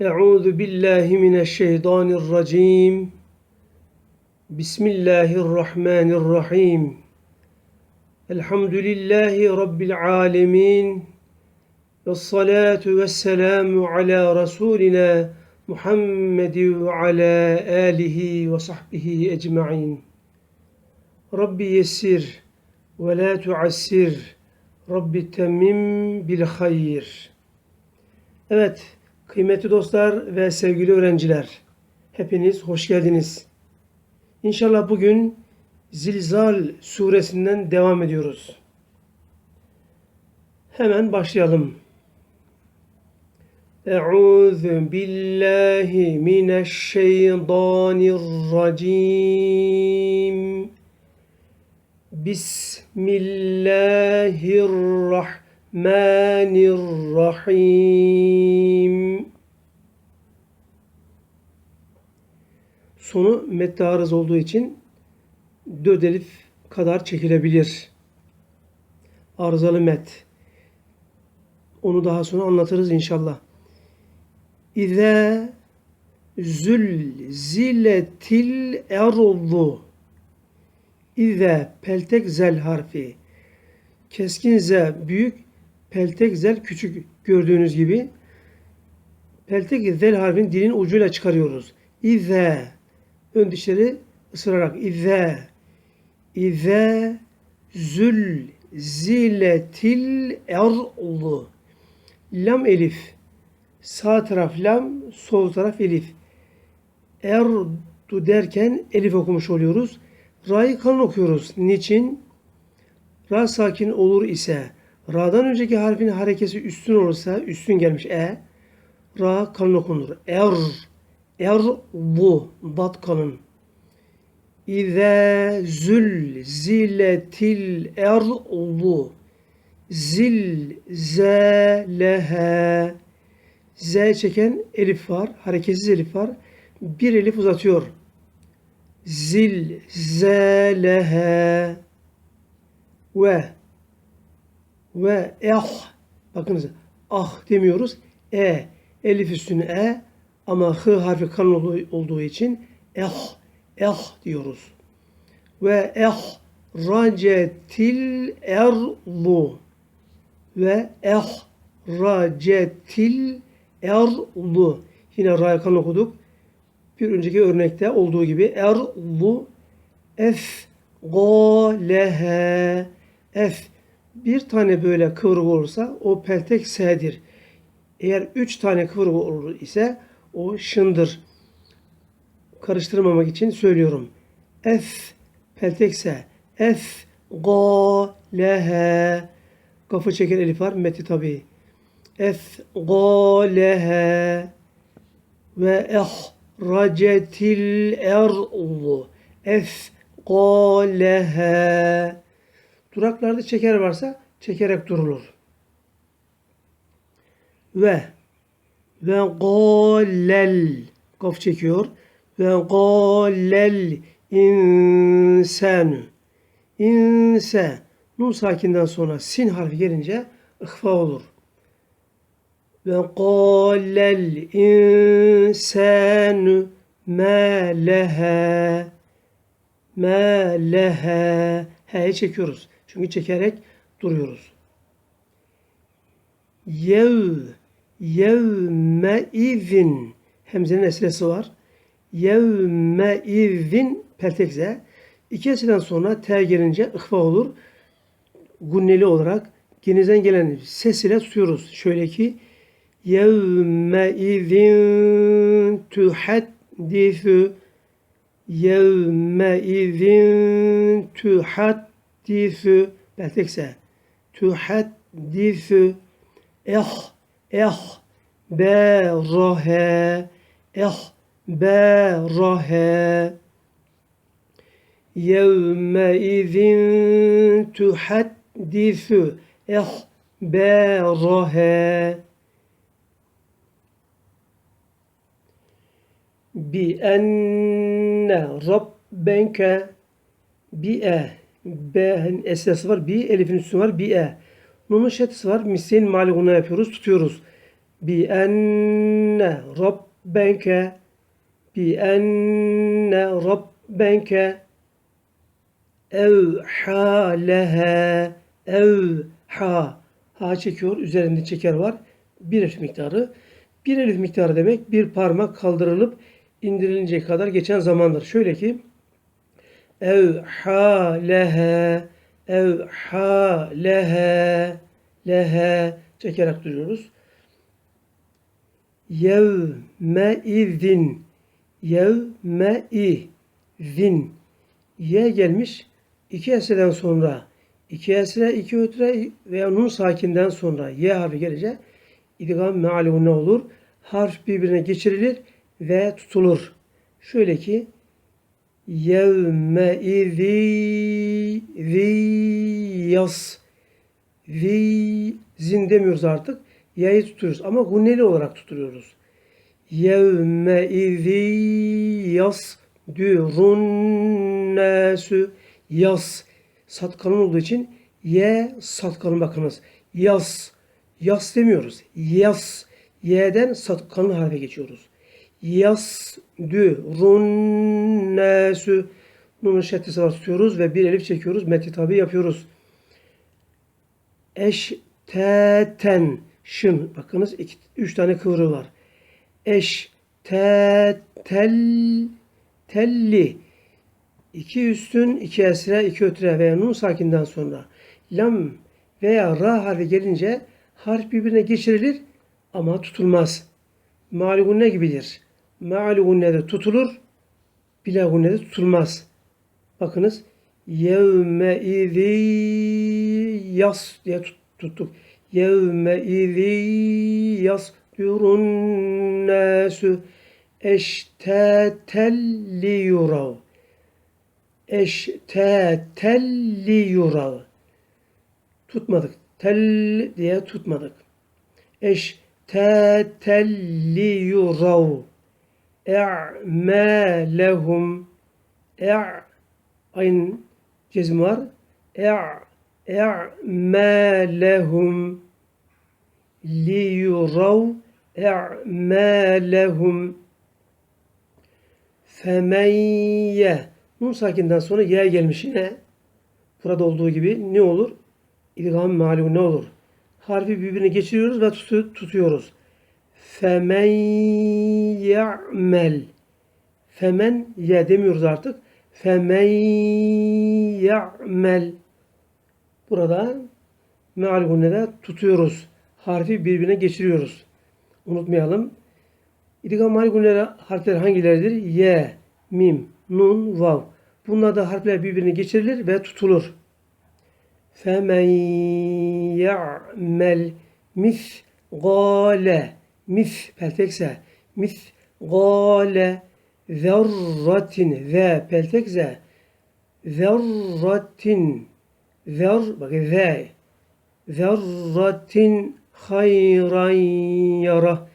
Euzu billahi mineşşeytanirracim. Bismillahirrahmanirrahim. Elhamdülillahi rabbil alamin. Ves salatu vesselamu ala rasulina Muhammedin ve ala alihi ve sahbihi ecmaîn. Rabbi yessir ve la tuassir. Rabbi temmim bil hayr. Evet, kıymetli dostlar ve sevgili öğrenciler. Hepiniz hoş geldiniz. İnşallah bugün Zilzal suresinden devam ediyoruz. Hemen başlayalım. Euzu billahi mineşşeytanirracim. Bismillahirrahmanirrahim. Sonu metni arız olduğu için dört elif kadar çekilebilir. Arızalı met. Onu daha sonra anlatırız inşallah. İze zülziletil erdu İze peltek zel harfi. Keskin z büyük, peltek zel küçük gördüğünüz gibi. Peltek zel harfini dilin ucuyla çıkarıyoruz. İze ön dişleri ısırarak İze İze zül ziletil er'lu Lam elif. Sağ taraf lam, sol taraf elif. Erdu derken elif okumuş oluyoruz. Ra'yı kalın okuyoruz. Niçin? Ra sakin olur ise, Ra'dan önceki harfin harekesi üstün olursa, üstün gelmiş E, Ra kalın okunur. Er, er bu, bat kalın. İze zül ziletil erdu zil zelehe Z çeken elif var, hareketsiz elif var. Bir elif uzatıyor zilzelehe ve ve eh bakınız ah demiyoruz e elif üstüne e ama h harfi kalın olduğu için eh eh diyoruz. Ve eh racetil erlu ve eh racetil erlu yine ra'yı kalın okuduk. Bir önceki örnekte olduğu gibi erlu ef lehe ef bir tane böyle kıvrık olursa o peltek s'dir. Eğer üç tane kıvrık olur ise o şındır. Karıştırmamak için söylüyorum. Ef peltek s. Ef lehe Kafı çeken elif var. Meti tabi. Ef lehe ve eh racetil er'u efqalehe duraklarda çeker varsa çekerek durulur. Ve ve galel kaf çekiyor ve galel insanu inse nun sakinden sonra sin harfi gelince ıhfa olur. Ve kâlel insanu ma leha ma çekiyoruz. Çünkü çekerek duruyoruz. Yev, yevme izin. Hemzenin esresi var. Yevme izin peltekse. İki esreden sonra T gelince ıhva olur. Gunneli olarak genizden gelen ses ile tutuyoruz. Şöyle ki yevme izin tuhaddisu yevme izin tuhad تحدث بتكسى تحدث إخ إخ بارها إخ بارها يومئذ تحدث إخ بارها بأن ربك بأه bi e b esası var bi elifin üstü var bi e. Nunun şeddesi var misleyin maliguna yapıyoruz tutuyoruz. Bi enne rabbeke bi enne rabbeke evha leha evha ha çekiyor üzerinde çeker var. Bir elif miktarı. Bir elif miktarı demek bir parmak kaldırılıp indirilinceye kadar geçen zamandır. Şöyle ki evha leha evha leha leha çekerek duruyoruz. Yevme izin yevme izin ye gelmiş iki esreden sonra iki esre iki ötre veya nun sakinden sonra ye harfi gelince idgam meali ne olur? Harf birbirine geçirilir ve tutulur. Şöyle ki yevme izi zi yas zi zin demiyoruz artık. Ya'yı tutuyoruz ama gunneli olarak tutuyoruz. Yevme izi yas dürun nasu yas sat kalın olduğu için ye sat kalın bakınız. Yas yas demiyoruz. Yas y'den sat kalın harfe geçiyoruz. Yas dü run nasu Nunun şeddesi var tutuyoruz ve bir elif çekiyoruz. Meti tabi yapıyoruz. Eş te ten şın. Bakınız iki, üç tane kıvrı var. Eş te tel telli. İki üstün, iki esre, iki ötre veya nun sakinden sonra lam veya ra harfi gelince harf birbirine geçirilir ama tutulmaz. Mali ne gibidir? Mali de tutulur, bila de tutulmaz. Bakınız yevme izi yas diye tuttuk. Yevme izi yas yurun nasu eştetelli yurav. Eştetelli yurav. Tutmadık. Tel diye tutmadık. Eştetelli yurav. E'melehum. E' ayın cezmi var. E' e'melehum li yurav e'melehum Femeyye. Nun sakinden sonra ye gelmiş yine. Burada olduğu gibi ne olur? İdgam malum ne olur? Harfi birbirine geçiriyoruz ve tutuyoruz. Femen ya'mel. Femen ye demiyoruz artık. Femen ya'mel. Burada meal de tutuyoruz. Harfi birbirine geçiriyoruz. Unutmayalım. İdgam mali harfler hangileridir? Y, mim, nun, vav. Bunlar da harfler birbirine geçirilir ve tutulur. Femen ya'mel misgale mis peltekse misgale zerratin ve peltekse zerratin zer bak ze zerratin hayran yara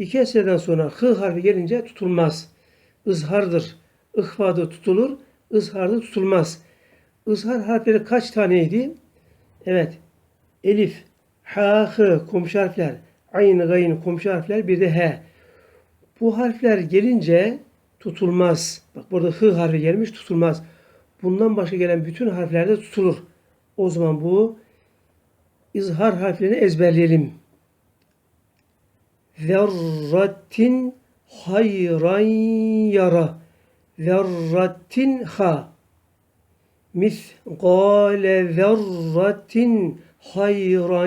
İki esreden sonra hı harfi gelince tutulmaz. Izhardır. İhfada tutulur. Izharda tutulmaz. Izhar harfleri kaç taneydi? Evet. Elif, ha, hı komşu harfler. Ayn, gayn komşu harfler. Bir de he. Bu harfler gelince tutulmaz. Bak burada hı harfi gelmiş tutulmaz. Bundan başka gelen bütün harflerde tutulur. O zaman bu izhar harflerini ezberleyelim zerratin hayran yara zerratin ha misgale zerratin hayran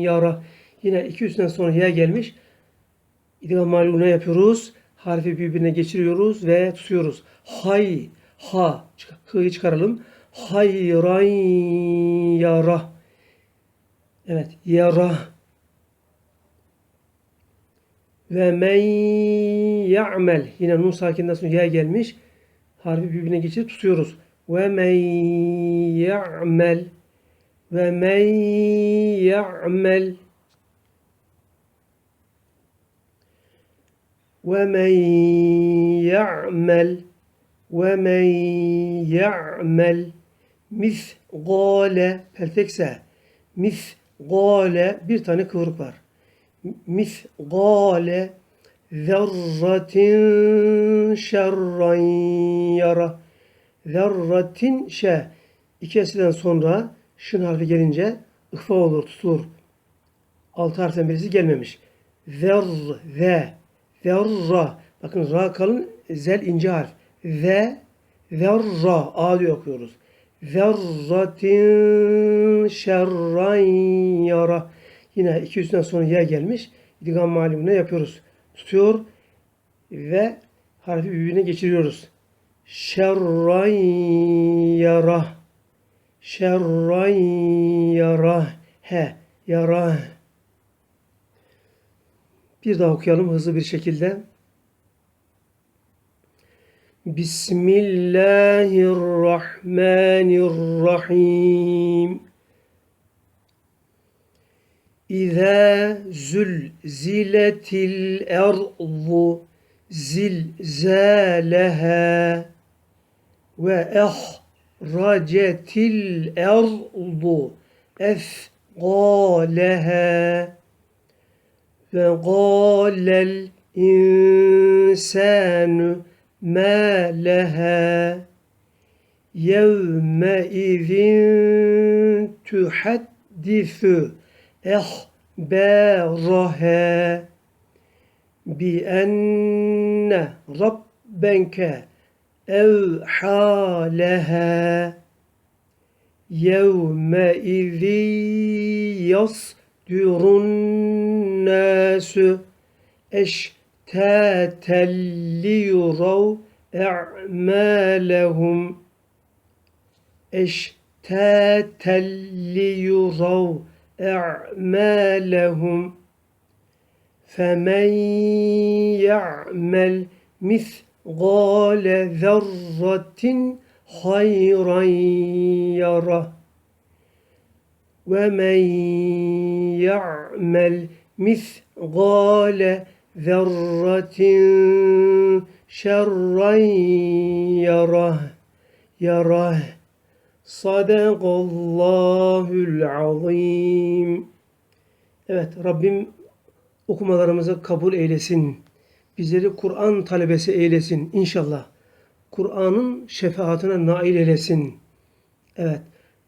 yara yine iki üstünden sonra ya gelmiş İdgam maluna yapıyoruz. Harfi birbirine geçiriyoruz ve tutuyoruz. Hay, ha, hı'yı çıkaralım. Hayran yara. Evet, yara. Ve men ya'mel. Yine nun sakinden sonra ya gelmiş. Harfi birbirine geçirip tutuyoruz. Ve men ya'mel. Ve men ya'mel. Ya'mel. Ve men ya'mel. Misgale. Peltekse. Misgale. Bir tane kıvrık var. mithqale zerratin şerran yara. Zerratin şe. İki sonra şın harfi gelince ıhfa olur, tutulur. Altı harften birisi gelmemiş. Zer, ve, zerra. Bakın ra kalın, zel ince harf. Ve, zerra. A diye okuyoruz. Zerratin şerran yara. Yine iki üstünden sonra ya gelmiş. İdgam malimine yapıyoruz. Tutuyor ve harfi birbirine geçiriyoruz. Şerran yara. Şerran yara. He. Yara. Bir daha okuyalım hızlı bir şekilde. Bismillahirrahmanirrahim. İza zülziletil erzu zilzaleha ve ehracetil erzu efqaleha فقال الإنسان ما لها يومئذ تحدث أخبارها بأن ربك أوحى لها يومئذ يصدر الناس أشتاتا ليروا أعمالهم. أشتاتا ليروا أعمالهم. فمن يعمل مثقال ذرة خيرا يره. ومن يعمل miskale zerratin şerran yarah yarah sadakallahul azim Evet Rabbim okumalarımızı kabul eylesin. Bizleri Kur'an talebesi eylesin inşallah. Kur'an'ın şefaatine nail eylesin. Evet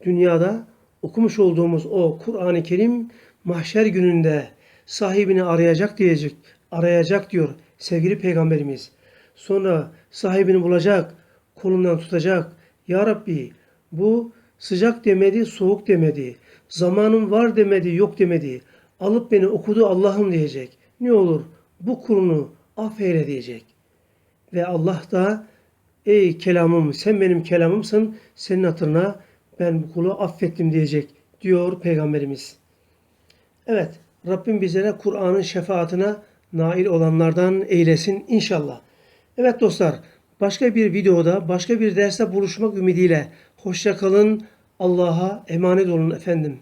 dünyada okumuş olduğumuz o Kur'an-ı Kerim mahşer gününde sahibini arayacak diyecek, arayacak diyor sevgili peygamberimiz. Sonra sahibini bulacak, kolundan tutacak. Ya Rabbi bu sıcak demedi, soğuk demedi. Zamanım var demedi, yok demedi. Alıp beni okudu Allah'ım diyecek. Ne olur bu kulunu affeyle diyecek. Ve Allah da ey kelamım sen benim kelamımsın senin hatırına ben bu kulu affettim diyecek diyor Peygamberimiz. Evet Rabbim bizlere Kur'an'ın şefaatine nail olanlardan eylesin inşallah. Evet dostlar başka bir videoda başka bir derste buluşmak ümidiyle hoşça kalın Allah'a emanet olun efendim.